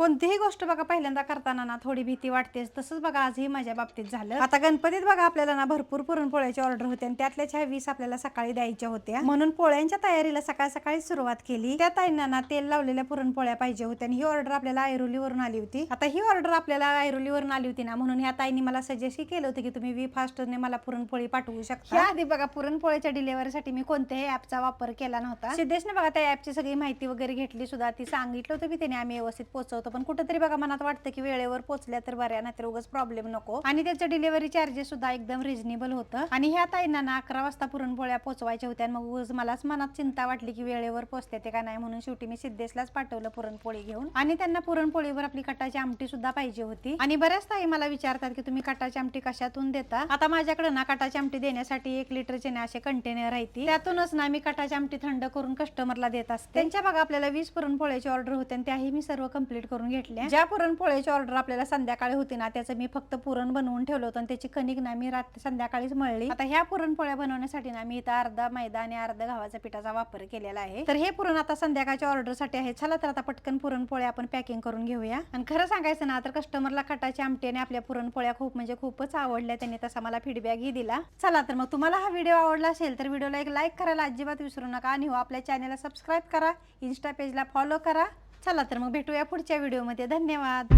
कोणतीही गोष्ट बघा पहिल्यांदा करताना ना थोडी भीती वाटतेच. तसंच बघा आजही माझ्या बाबतीत झालं. आता गणपतीत बघा आपल्याला ना भरपूर पुरणपोळ्याची ऑर्डर होते आणि त्यातल्या ह्या वीस आपल्याला सकाळी द्यायच्या होत्या. म्हणून पोळ्यांच्या तयारीला सकाळ सकाळी सुरुवात केली. त्या ताईंना ना तेल लावलेल्या पुरणपोळ्या पाहिजे होत्या आणि ही ऑर्डर आपल्याला ऐरोलीवरून आली होती. आता ही ऑर्डर आपल्याला ऐरोलीवरून आली होती ना म्हणून ह्या ताईंनी मला सजेस्ट केलं होतं की तुम्ही वी फास्टने मला पुरणपोळी पाठवू शकता. आधी बघा पुरणपोळीच्या डिलिव्हरीसाठी मी कोणत्याही ऍपचा वापर केला नव्हता. सिद्धेशने बघा त्या ऍपची सगळी माहिती वगैरे घेतली सुद्धा. ती सांगितलं होतं मी त्याने आम्ही व्यवस्थित पोहोचवतो पण कुठेतरी बघा मनात वाटतं की वेळेवर पोहोचल्या तर बऱ्या नाहीतर उगाच प्रॉब्लेम नको. आणि त्याचं डिलिव्हरी चार्जेस सुद्धा एकदम रिझनेबल होतं. आणि ह्या ताईंना ना अकरा वाजता पुरणपोळ्या पोहोचवायच्या होत्या आणि मग उगाच मलाच मनात चिंता वाटली की वेळेवर पोहोचते ते का नाही म्हणून शेवटी मी सिद्धेशलाच पाठवलं पुरणपोळी घेऊन. आणि त्यांना पुरणपोळीवर आपली कटाची आमटी सुद्धा पाहिजे होती. आणि बऱ्याच ताई मला विचारतात की तुम्ही कटाची आमटी कशातून देता? आता माझ्याकडे ना कटाची आमटी देण्यासाठी एक लिटरचे ना असे कंटेनर आहेत त्यातूनच ना मी कटाची आमटी थंड करून कस्टमरला देत असते. त्यांच्या बघा आपल्याला वीस पुरणपोळ्याची ऑर्डर होते आणि त्याही मी सर्व कंप्लीट करून घेतल्या. ज्या पुरणपोळ्याची ऑर्डर आपल्याला संध्याकाळी होती ना त्याचं मी फक्त पुरण बनवून ठेवलं होतं आणि त्याची कणिक ना मी रात्री संध्याकाळीच मळली. आता ह्या पुरणपोळ्या बनवण्यासाठी ना मी इथं अर्धा मैदा आणि अर्धा गव्हाच्या पिठाचा वापर केलेला आहे. तर हे पुरण आता संध्याकाळच्या ऑर्डरसाठी आहे. चला तर आता पटकन पुरणपोळ्या आपण पॅकिंग करून घेऊया. आणि खरं सांगायचं ना तर कस्टमरला खटाची आमटी आणि आपल्या पुरणपोळ्या खूप म्हणजे खूपच आवडल्या. त्यांनी तसा मला फीडबॅकही दिला. चला तर मग तुम्हाला हा व्हिडिओ आवडला असेल तर व्हिडिओला एक लाईक करायला अजिबात विसरू नका. आणि हो आपल्या चॅनलला सबस्क्राईब करा. इन्स्टा पेजला फॉलो करा. चला तर मग भेटूया पुढच्या व्हिडिओमध्ये धन्यवाद.